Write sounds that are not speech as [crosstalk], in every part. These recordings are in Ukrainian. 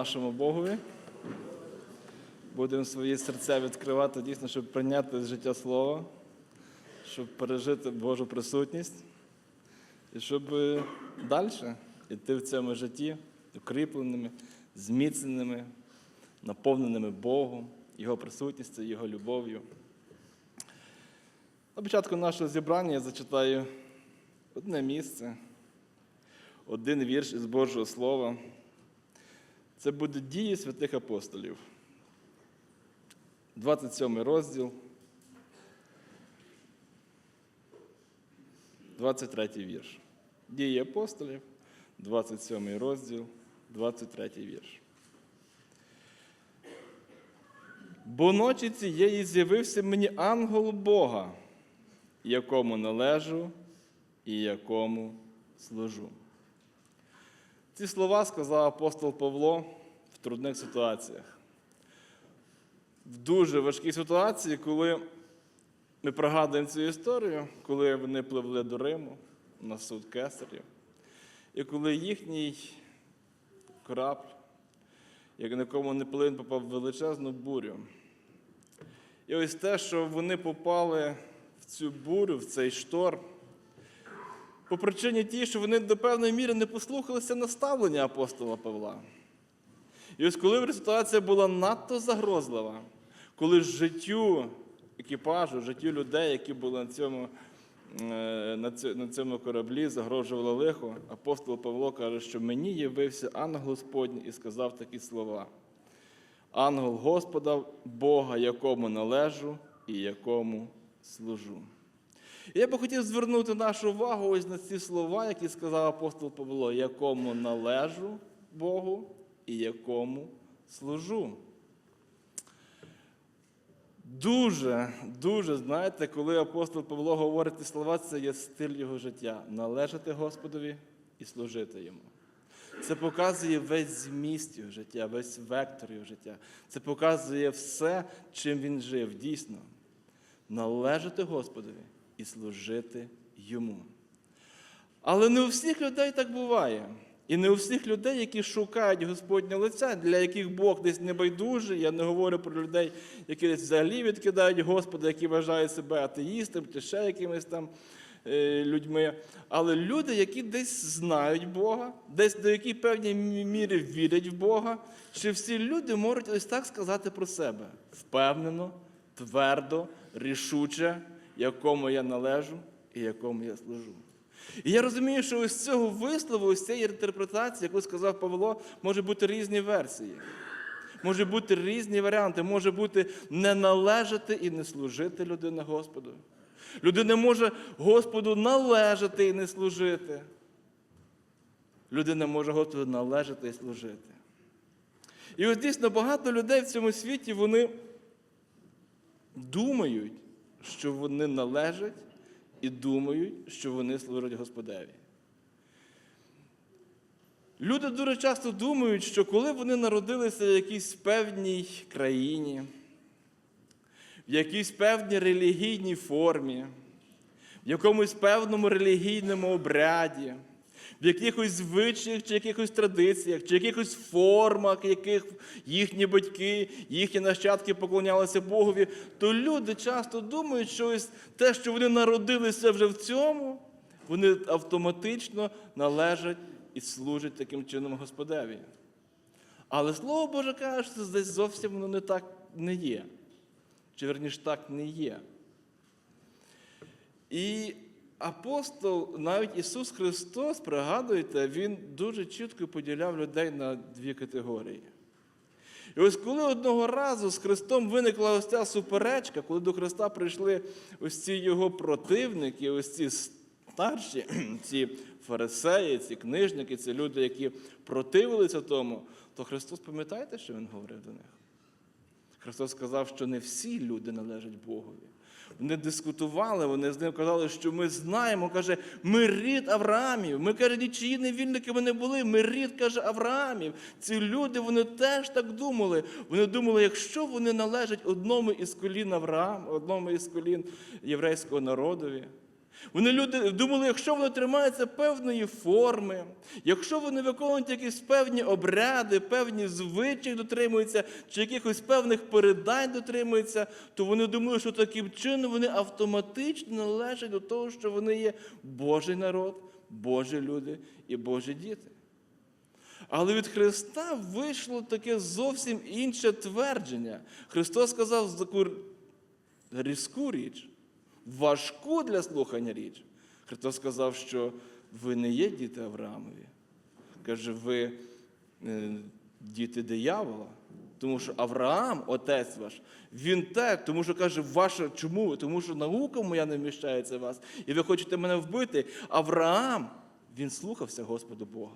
нашому Богові. Будемо свої серця відкривати дійсно, щоб прийняти з життя Слово, щоб пережити Божу присутність і щоб далі йти в цьому житті укріпленими, зміцненими, наповненими Богом, Його присутністю, Його любов'ю. На початку нашого зібрання я зачитаю одне місце, один вірш із Божого Слова. Це буде дії святих апостолів. 27 розділ. 23 вірш. Дії апостолів, 27 розділ, 23 вірш. Бо ночі цієї з'явився мені ангел Бога, якому належу і якому служу. Ці слова сказав апостол Павло трудних ситуаціях. В дуже важкій ситуації, коли ми пригадуємо цю історію, коли вони пливли до Риму на суд кесарів, і коли їхній корабль, як на якому не плин, попав в величезну бурю. І ось те, що вони попали в цю бурю, в цей шторм, по причині тій, що вони до певної міри не послухалися наставлення апостола Павла. І ось коли ситуація була надто загрозлива, коли життю екіпажу, життю людей, які були на цьому, е, на цьому, кораблі, загрожувало лихо, апостол Павло каже, що мені явився ангел Господній і сказав такі слова. Ангел Господа, Бога, якому належу і якому служу. Я би хотів звернути нашу увагу ось на ці слова, які сказав апостол Павло, якому належу Богу і якому служу. Дуже, дуже, знаєте, коли апостол Павло говорить ці слова, це є стиль його життя належати Господові і служити йому. Це показує весь зміст його життя, весь вектор його життя. Це показує все, чим він жив, дійсно. Належати Господові і служити йому. Але не у всіх людей так буває. І не у всіх людей, які шукають Господнє лиця, для яких Бог десь небайдужий. Я не говорю про людей, які десь взагалі відкидають Господа, які вважають себе атеїстами чи ще якимись там е, людьми. Але люди, які десь знають Бога, десь до якій певній мірі вірять в Бога, чи всі люди можуть ось так сказати про себе впевнено, твердо, рішуче, якому я належу і якому я служу. І я розумію, що ось цього вислову, ось цієї інтерпретації, яку сказав Павло, може бути різні версії. Може бути різні варіанти, може бути не належати і не служити людина Господу. Людина може Господу належати і не служити. Людина може Господу належати і служити. І ось дійсно багато людей в цьому світі вони думають, що вони належать і думають, що вони служать Господеві. Люди дуже часто думають, що коли вони народилися в якійсь певній країні, в якійсь певній релігійній формі, в якомусь певному релігійному обряді, в якихось звичаях чи якихось традиціях, чи якихось формах, яких їхні батьки, їхні нащадки поклонялися Богові, то люди часто думають, що ось те, що вони народилися вже в цьому, вони автоматично належать і служать таким чином Господеві. Але Слово Боже каже, що десь зовсім воно не так не є. Чи верніше так не є. І апостол, навіть Ісус Христос, пригадуєте, Він дуже чітко поділяв людей на дві категорії. І ось коли одного разу з Христом виникла ось ця суперечка, коли до Христа прийшли ось ці його противники, ось ці старші, [clears throat] ці фарисеї, ці книжники, ці люди, які противилися тому, то Христос, пам'ятаєте, що Він говорив до них? Христос сказав, що не всі люди належать Богові. Вони дискутували, вони з ним казали, що ми знаємо, каже, ми рід Авраамів. Ми каже, нічиї невільники ми не були. Ми рід, каже, Авраамів. Ці люди вони теж так думали. Вони думали, якщо вони належать одному із колін Авраам, одному із колін єврейського народові, Вони люди думали, якщо вони тримаються певної форми, якщо вони виконують якісь певні обряди, певні звичаї дотримуються, чи якихось певних передань дотримуються, то вони думали, що таким чином вони автоматично належать до того, що вони є Божий народ, Божі люди і Божі діти. Але від Христа вийшло таке зовсім інше твердження. Христос сказав таку різку річ, важку для слухання річ. Христос сказав, що ви не є діти Авраамові. Каже, ви е, діти диявола. Тому що Авраам, отець ваш, він те, тому що каже, ваша чому? Тому що наука моя не вміщається в вас, і ви хочете мене вбити. Авраам, він слухався Господа Бога.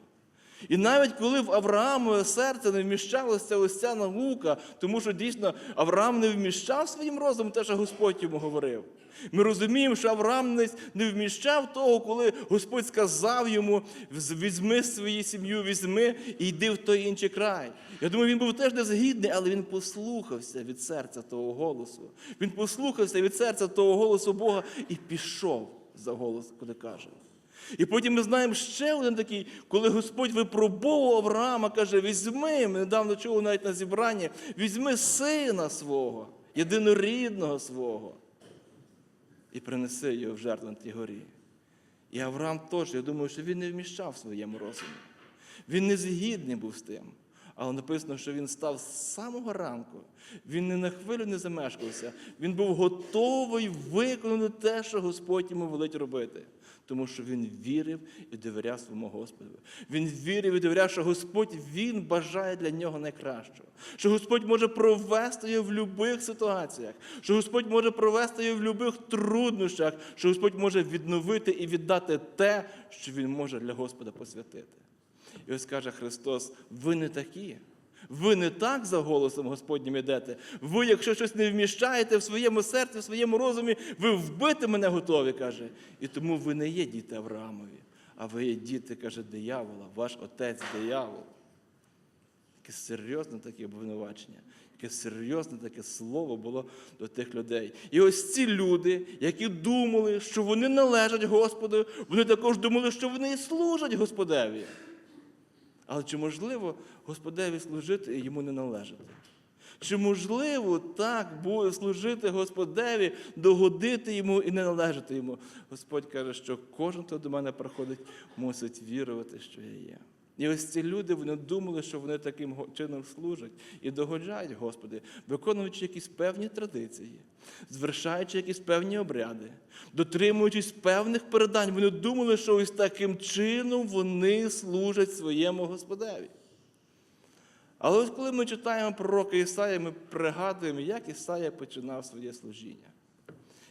І навіть коли в Авраамове серце не вміщалася ось ця наука, тому що дійсно Авраам не вміщав своїм розумом те, що Господь йому говорив. Ми розуміємо, що Авраам не- вміщав того, коли Господь сказав йому: візьми свою сім'ю, візьми і йди в той інший край. Я думаю, він був теж незгідний, але він послухався від серця того голосу. Він послухався від серця того голосу Бога і пішов за голос, коли каже. І потім ми знаємо ще один такий, коли Господь випробовував Авраама, каже: візьми, ми недавно чули навіть на зібранні, візьми сина свого, єдинорідного свого, і принеси його в жертву на тій горі. І Авраам теж, я думаю, що він не вміщав в своєму розумі. Він не згідний був з тим. Але написано, що він став з самого ранку. Він не на хвилю не замешкався. Він був готовий виконати те, що Господь йому велить робити. Тому що він вірив і довіряв своєму Господу. Він вірив і довіряв, що Господь Він бажає для нього найкращого. Що Господь може провести його в будь-яких ситуаціях, що Господь може провести його в будь-яких труднощах, що Господь може відновити і віддати те, що Він може для Господа посвятити. І ось каже Христос: ви не такі. Ви не так за голосом Господнім ідете. Ви, якщо щось не вміщаєте в своєму серці, в своєму розумі, ви вбити мене готові, каже. І тому ви не є діти Авраамові, а ви є діти, каже, диявола, ваш отець диявол. Яке серйозне таке обвинувачення, яке серйозне таке слово було до тих людей. І ось ці люди, які думали, що вони належать Господу, вони також думали, що вони і служать Господеві. Але чи можливо Господеві служити і йому не належати? Чи можливо так буде служити Господеві, догодити йому і не належати йому? Господь каже, що кожен, хто до мене приходить, мусить вірувати, що я є. І ось ці люди вони думали, що вони таким чином служать і догоджають Господи, виконуючи якісь певні традиції, звершаючи якісь певні обряди, дотримуючись певних передань. Вони думали, що ось таким чином вони служать своєму Господеві. Але ось коли ми читаємо пророка Ісая, ми пригадуємо, як Ісая починав своє служіння.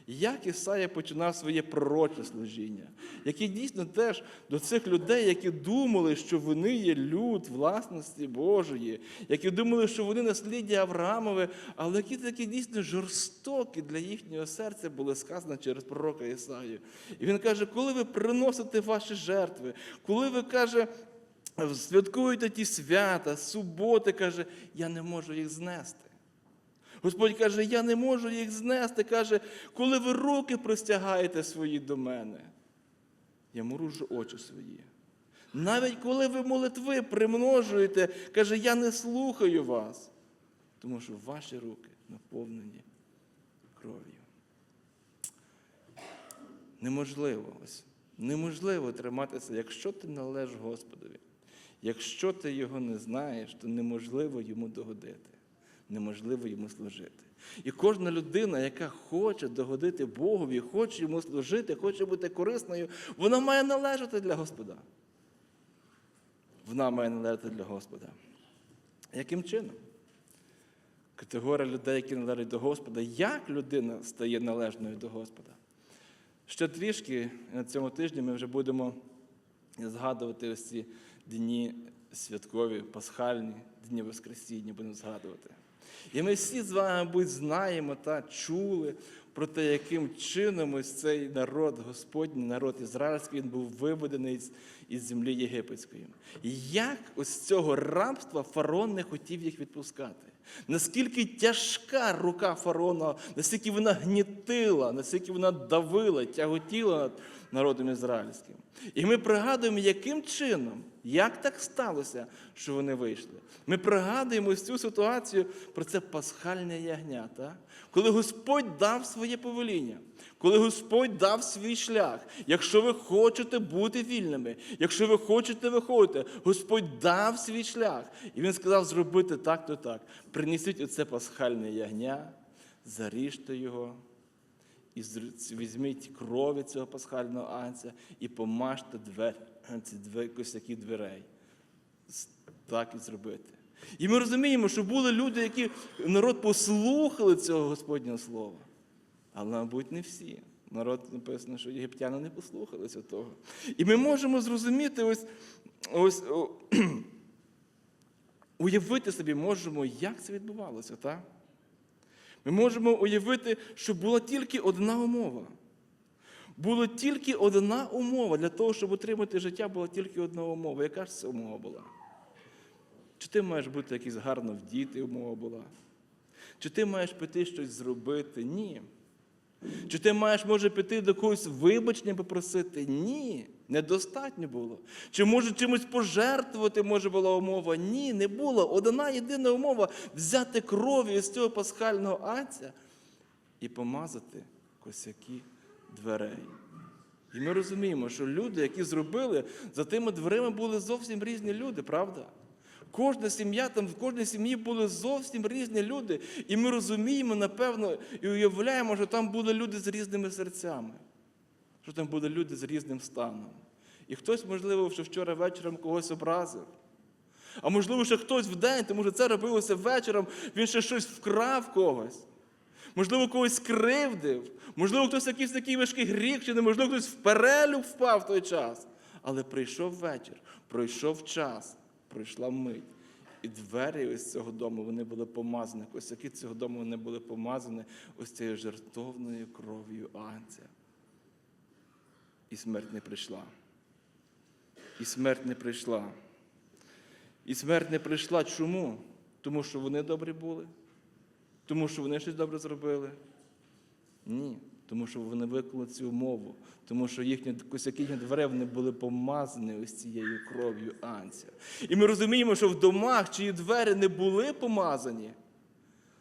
Як Ісая починав своє пророче служіння, які дійсно теж до цих людей, які думали, що вони є люд власності Божої, які думали, що вони насліддя Авраамове, але які такі дійсно жорстокі для їхнього серця були сказані через пророка Ісаю. І він каже, коли ви приносите ваші жертви, коли ви каже, святкуєте ті свята, суботи, каже, я не можу їх знести. Господь каже, я не можу їх знести. Каже, коли ви руки простягаєте свої до мене, я моружу очі свої. Навіть коли ви молитви примножуєте, каже, я не слухаю вас, тому що ваші руки наповнені кров'ю. Неможливо ось. Неможливо триматися, якщо ти належиш Господові. Якщо ти його не знаєш, то неможливо йому догодити, неможливо йому служити. І кожна людина, яка хоче догодити Богові, хоче йому служити, хоче бути корисною, вона має належати для Господа. Вона має належати для Господа. Яким чином? Категорія людей, які належать до Господа, як людина стає належною до Господа? Ще трішки на цьому тижні ми вже будемо згадувати ось ці дні святкові, пасхальні, дні Воскресіння будемо згадувати. І ми всі з вами, мабуть, знаємо та чули про те, яким чином ось цей народ, Господній, народ ізраїльський, він був виведений із землі єгипетської. І Як ось цього рабства фараон не хотів їх відпускати. Наскільки тяжка рука фараона, наскільки вона гнітила, наскільки вона давила, тяготіла народом ізраїльським. І ми пригадуємо, яким чином, як так сталося, що вони вийшли. Ми пригадуємо ось цю ситуацію про це пасхальне ягня, так? коли Господь дав своє повеління, коли Господь дав свій шлях. Якщо ви хочете бути вільними, якщо ви хочете виходити, Господь дав свій шлях. І Він сказав зробити так, то так. Принесіть оце пасхальне ягня, заріжте його. І візьміть крові цього пасхального анця і помажте двері, ці двері, косяки дверей. Так і зробити. І ми розуміємо, що були люди, які народ послухали цього Господнього слова. Але, мабуть, не всі. Народ написано, що єгиптяни не послухалися того. І ми можемо зрозуміти, ось, ось о, [clears throat] уявити собі можемо, як це відбувалося, так? Ми можемо уявити, що була тільки одна умова. Була тільки одна умова для того, щоб отримати життя, була тільки одна умова. Яка ж це умова була? Чи ти маєш бути якийсь гарно вдіти, умова була? Чи ти маєш піти щось зробити? Ні. Чи ти маєш, може, піти до когось вибачення попросити? Ні, недостатньо було. Чи може чимось пожертвувати, може була умова? Ні, не було. Одна єдина умова взяти крові з цього пасхального анця і помазати косяки дверей. І ми розуміємо, що люди, які зробили, за тими дверима були зовсім різні люди, правда? Кожна сім'я, там в кожній сім'ї були зовсім різні люди. І ми розуміємо, напевно, і уявляємо, що там були люди з різними серцями, що там були люди з різним станом. І хтось, можливо, що вчора вечором когось образив. А можливо, ще хтось вдень, тому що це робилося вечором, він ще щось вкрав когось. Можливо, когось скривдив, можливо, хтось якийсь такий важкий гріх, чи неможливо, хтось в перелюб впав в той час. Але прийшов вечір, пройшов час, пройшла мить. І двері ось цього дому вони були помазані. Косяки цього дому вони були помазані ось цією жертовною кров'ю Анця. І смерть не прийшла. І смерть не прийшла. І смерть не прийшла чому? Тому що вони добрі були? Тому що вони щось добре зробили? Ні. Тому що вони виконали цю умову, тому що їхні косяки дверей були помазані ось цією кров'ю анця. І ми розуміємо, що в домах, чиї двері не були помазані,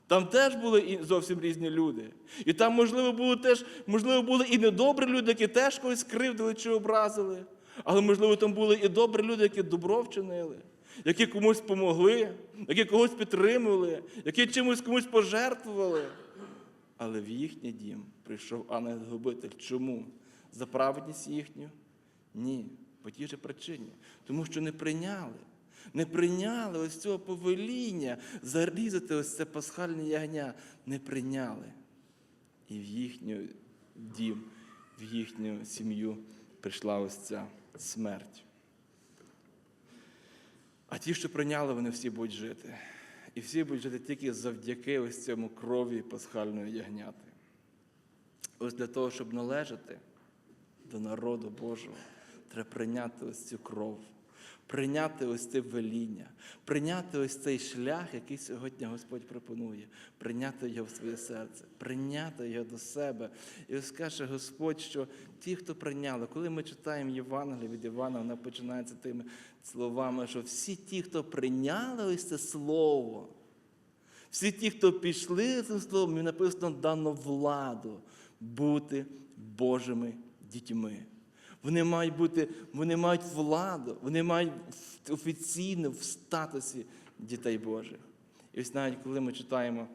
там теж були зовсім різні люди. І там, можливо, були теж, можливо, були і недобрі люди, які теж когось скривдили чи образили. Але, можливо, там були і добрі люди, які добро вчинили, які комусь помогли, які когось підтримували, які чимось комусь пожертвували. Але в їхній дім прийшов ангел-губитель. Чому? За праведність їхню? Ні, по тій же причині. Тому що не прийняли. Не прийняли ось цього повеління зарізати ось це пасхальне ягня. Не прийняли. І в їхню дім, в їхню сім'ю прийшла ось ця смерть. А ті, що прийняли, вони всі будуть жити. І всі будуть жити тільки завдяки ось цьому крові пасхальної ягняти. Ось для того, щоб належати до народу Божого, треба прийняти ось цю кров, прийняти ось це веління, прийняти ось цей шлях, який сьогодні Господь пропонує, прийняти його в своє серце, прийняти його до себе. І ось каже Господь, що ті, хто прийняли, коли ми читаємо Євангеліє від Івана, вона починається тими словами, що всі ті, хто прийняли ось це слово, всі ті, хто пішли цим словом, їм написано дано владу бути Божими дітьми. Вони мають бути, вони мають владу, вони мають офіційно в статусі дітей Божих. І ось навіть коли ми читаємо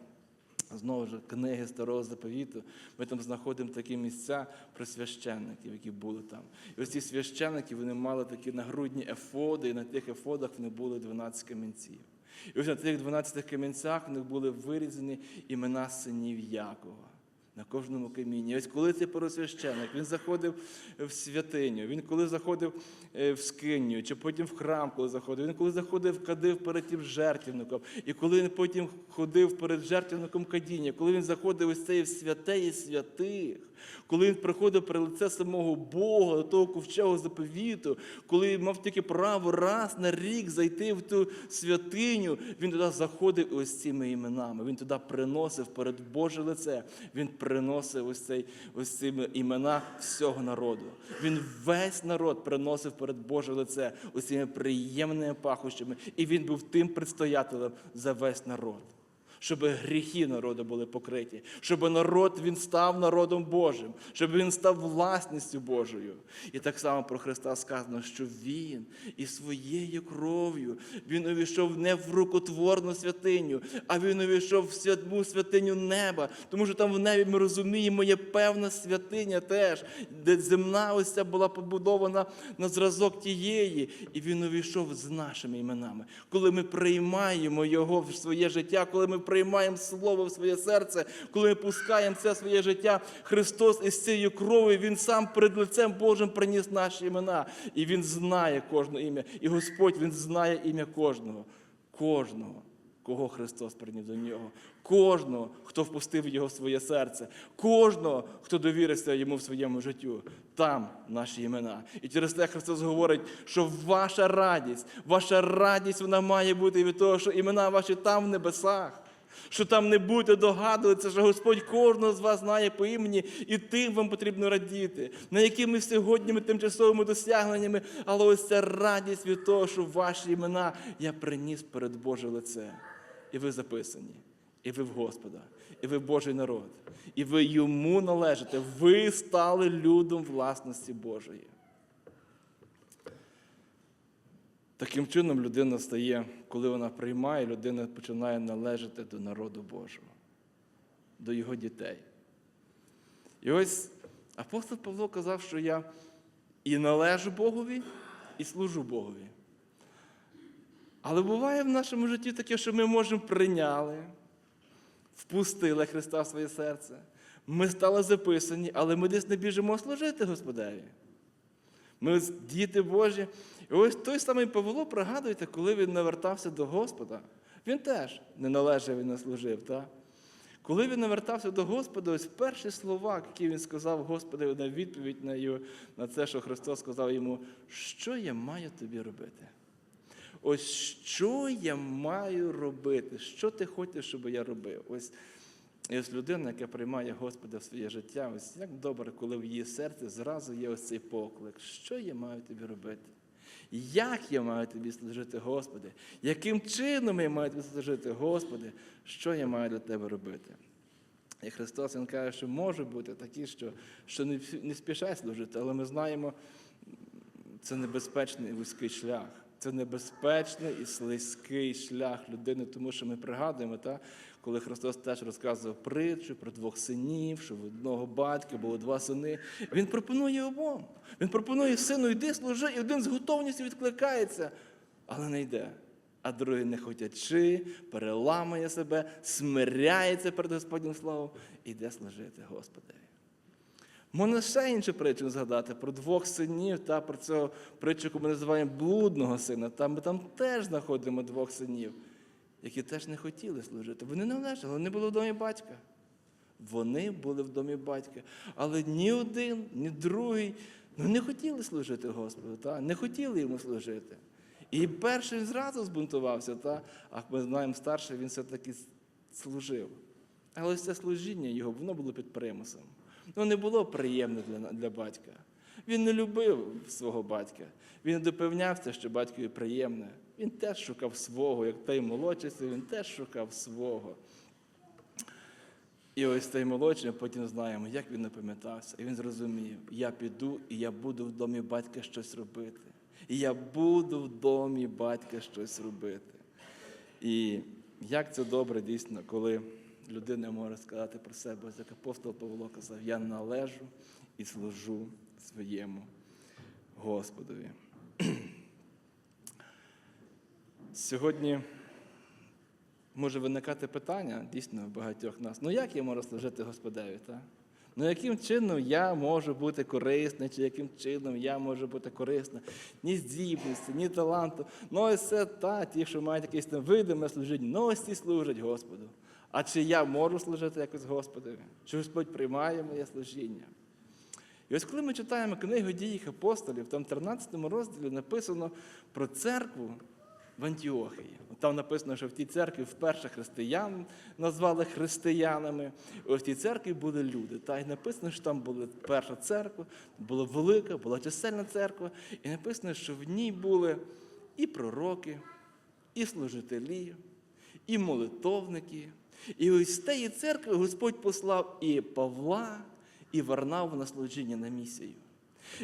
знову ж книги Старого Заповіту, ми там знаходимо такі місця про священників, які були там. І ось ці священники вони мали такі нагрудні ефоди, і на тих ефодах вони були 12 камінців. І ось на тих 12 камінцях в них були вирізані імена синів Якова. На кожному камінні. Ось коли цей первосвященик, він заходив в святиню, він коли заходив е, в скиню, чи потім в храм, коли заходив, він коли заходив, кадив перед тим жертвівником, і коли він потім ходив перед жертвівником кадіння, коли він заходив ось цей в святих, коли він приходив при лице самого Бога, до того ковчегу заповіту, коли мав тільки право раз на рік зайти в ту святиню, він туди заходив ось цими іменами. Він туди приносив перед Боже лице. Він приносив ось, цей, ось ці імена всього народу. Він весь народ приносив перед Боже лице усіми приємними пахощами. І він був тим предстоятелем за весь народ щоб гріхи народу були покриті, щоб народ він став народом Божим, щоб він став власністю Божою. І так само про Христа сказано, що Він і своєю кров'ю Він увійшов не в рукотворну святиню, а Він увійшов в святу святиню неба. Тому що там в небі ми розуміємо, є певна святиня теж, де земна ось ця була побудована на зразок тієї, і він увійшов з нашими іменами. Коли ми приймаємо Його в своє життя, коли ми приймаємо Слово в своє серце, коли ми пускаємо це своє життя, Христос із цією кров'ю, Він сам перед лицем Божим приніс наші імена. І Він знає кожне ім'я. І Господь Він знає ім'я кожного. Кожного. Кого Христос приніс до нього, кожного, хто впустив його в своє серце, кожного, хто довірився йому в своєму життю. Там наші імена. І через те Христос говорить, що ваша радість, ваша радість вона має бути від того, що імена ваші там в небесах. Що там не будете догадуватися, що Господь кожного з вас знає по імені, і тим вам потрібно радіти, не якими сьогодніми тимчасовими досягненнями, але ось ця радість від того, що ваші імена я приніс перед Боже лице. І ви записані, і ви в Господа, і ви Божий народ, і ви йому належите. Ви стали людом власності Божої. Таким чином людина стає, коли вона приймає, людина починає належати до народу Божого, до його дітей. І ось апостол Павло казав, що я і належу Богові, і служу Богові. Але буває в нашому житті таке, що ми можемо прийняли, впустили Христа в своє серце. Ми стали записані, але ми десь не біжимо служити Господеві. Ми діти Божі. І ось той самий Павло, пригадуєте, коли він навертався до Господа, він теж не належав і не служив. Так? Коли він навертався до Господа, ось перші слова, які він сказав Господи на відповідь на, його, на це, що Христос сказав йому, що я маю тобі робити? Ось що я маю робити? Що ти хочеш, щоб я робив? Ось ось людина, яка приймає Господа в своє життя, ось як добре, коли в її серці зразу є ось цей поклик. Що я маю тобі робити? Як я маю тобі служити, Господи? Яким чином я маю тобі служити, Господи? Що я маю для тебе робити? І Христос Він каже, що може бути такі, що, що не, не спішай служити, але ми знаємо, це небезпечний і вузький шлях. Це небезпечний і слизький шлях людини, тому що ми пригадуємо, та, коли Христос теж розказував притчу про двох синів, що в одного батька було два сини. Він пропонує обом. Він пропонує сину, йди служи, і один з готовністю відкликається, але не йде. А другий, не хотячи, переламує себе, смиряється перед Господнім словом і йде служити Господеві. Можна ще іншу притчу згадати про двох синів та про цього притчу, яку ми називаємо блудного сина. Там ми там теж знаходимо двох синів, які теж не хотіли служити. Вони належали, вони були в домі батька. Вони були в домі батька. Але ні один, ні другий ну, не хотіли служити Господу, та? не хотіли йому служити. І перший зразу збунтувався, та? а ми знаємо, старший він все-таки служив. Але це служіння його, воно було під примусом. Ну, не було приємне для, для батька. Він не любив свого батька. Він допевнявся, що батькові приємне. Він теж шукав свого, як той молодший, він теж шукав свого. І ось той молодший, ми потім знаємо, як він напам'ятався. І він зрозумів, я піду і я буду в домі батька щось робити. І я буду в домі батька щось робити. І як це добре дійсно, коли людина може сказати про себе, як апостол Павло казав, я належу і служу своєму Господові. Сьогодні може виникати питання дійсно в багатьох нас. Ну як я можу служити Господеві? Та? Ну яким чином я можу бути корисний, чи яким чином я можу бути корисна? Ні здібності, ні таланту. Ну ось це та, ті, що мають якесь там видиме служіння, ну ось ті служать Господу. А чи я можу служити якось Господові? Чи Господь приймає моє служіння? І ось коли ми читаємо книгу дій апостолів, там в 13 розділі написано про церкву в Антіохії. Там написано, що в тій церкві вперше християн назвали християнами. Ось в тій церкві були люди. Та й написано, що там була перша церква, була велика, була чисельна церква. І написано, що в ній були і пророки, і служителі, і молитовники. І ось з тієї церкви Господь послав і Павла, і Варнаву на служіння на місію.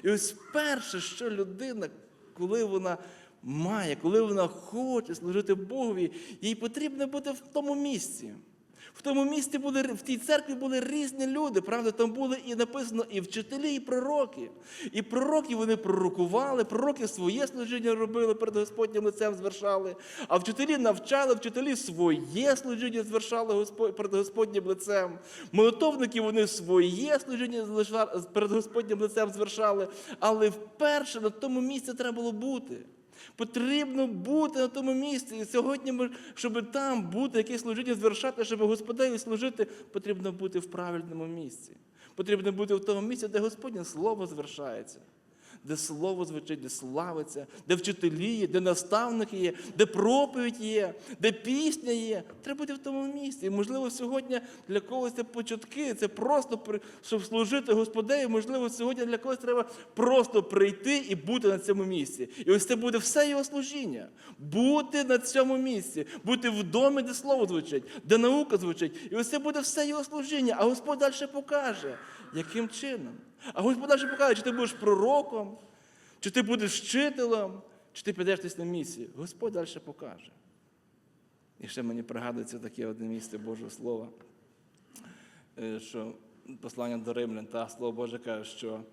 І ось перше, що людина, коли вона має, коли вона хоче служити Богові, їй потрібно бути в тому місці. В тому місці були, в тій церкві були різні люди, правда, там були і написано і вчителі, і пророки. І пророки вони пророкували, пророки своє служіння робили, перед Господнім лицем звершали, а вчителі навчали, вчителі своє служіння звершали перед Господнім лицем. Молитовники вони своє служіння перед Господнім лицем звершали, але вперше на тому місці треба було бути. Потрібно бути на тому місці. І сьогодні, щоб там бути, якесь служіння звершати, щоб Господеві служити, потрібно бути в правильному місці. Потрібно бути в тому місці, де Господнє Слово звершається, де Слово звучить, де славиться, де вчителі є, де наставники є, де проповідь є, де пісня є. Треба бути в тому місці. І, можливо, сьогодні для когось це початки, це просто щоб служити Господеві. Можливо, сьогодні для когось треба просто прийти і бути на цьому місці. І ось це буде все його служіння. Бути на цьому місці, бути в домі, де слово звучить, де наука звучить. І ось це буде все його служіння. А Господь далі покаже, яким чином. А Господь далі покаже, чи ти будеш пророком, чи ти будеш вчителем, чи ти підеш десь на місії. Господь далі покаже. І ще мені пригадується таке одне місце Божого Слова, е, що послання до римлян, та слово Боже каже, що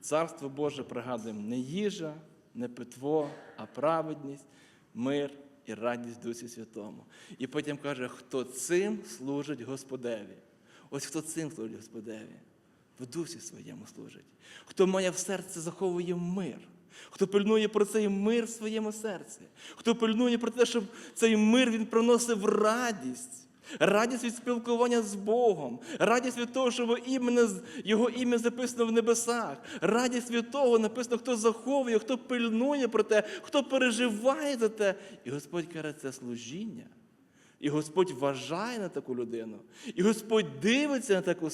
царство Боже пригадуємо не їжа, не питво, а праведність, мир і радість Дусі Святому. І потім каже, хто цим служить Господеві. Ось хто цим служить Господеві, в дусі своєму служить. Хто має в серці, заховує мир. Хто пильнує про цей мир в своєму серці, хто пильнує про те, щоб цей мир він приносив радість. Радість від спілкування з Богом, радість від того, що його ім'я, записано в небесах, радість від того, написано, хто заховує, хто пильнує про те, хто переживає за те. І Господь каже, це служіння. І Господь вважає на таку людину. І Господь дивиться на таку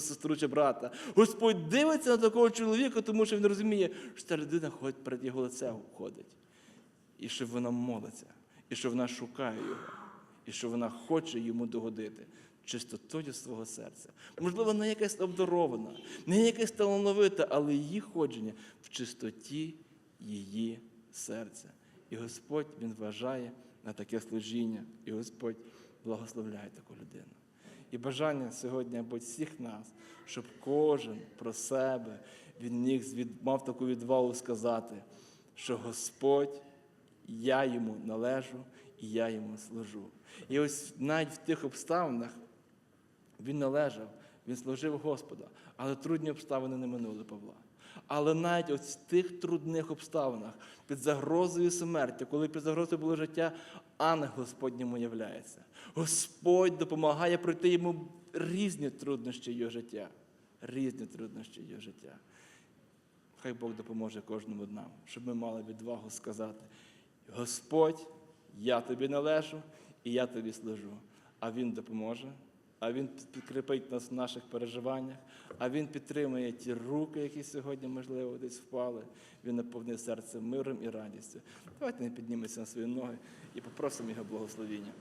сестру чи брата. Господь дивиться на такого чоловіка, тому що він розуміє, що ця людина перед його лицем ходить. І що вона молиться, і що вона шукає його, і що вона хоче йому догодити чистотою свого серця. Можливо, не якась обдарована, не якась талановита, але її ходження в чистоті її серця. І Господь Він вважає на таке служіння, і Господь благословляє таку людину. І бажання сьогодні або всіх нас, щоб кожен про себе він міг мав таку відвагу сказати, що Господь, я йому належу і я йому служу. І ось навіть в тих обставинах він належав, він служив Господа, але трудні обставини не минули Павла. Але навіть ось в тих трудних обставинах, під загрозою смерті, коли під загрозою було життя, ангел Господь йому являється. Господь допомагає пройти йому різні труднощі його життя. Різні труднощі його життя. Хай Бог допоможе кожному нам, щоб ми мали відвагу сказати: Господь, я тобі належу і я тобі служу. А Він допоможе, а Він підкріпить нас в наших переживаннях, а Він підтримує ті руки, які сьогодні, можливо, десь впали. Він наповнить серце миром і радістю. Давайте не піднімемося на свої ноги і попросимо Його благословіння.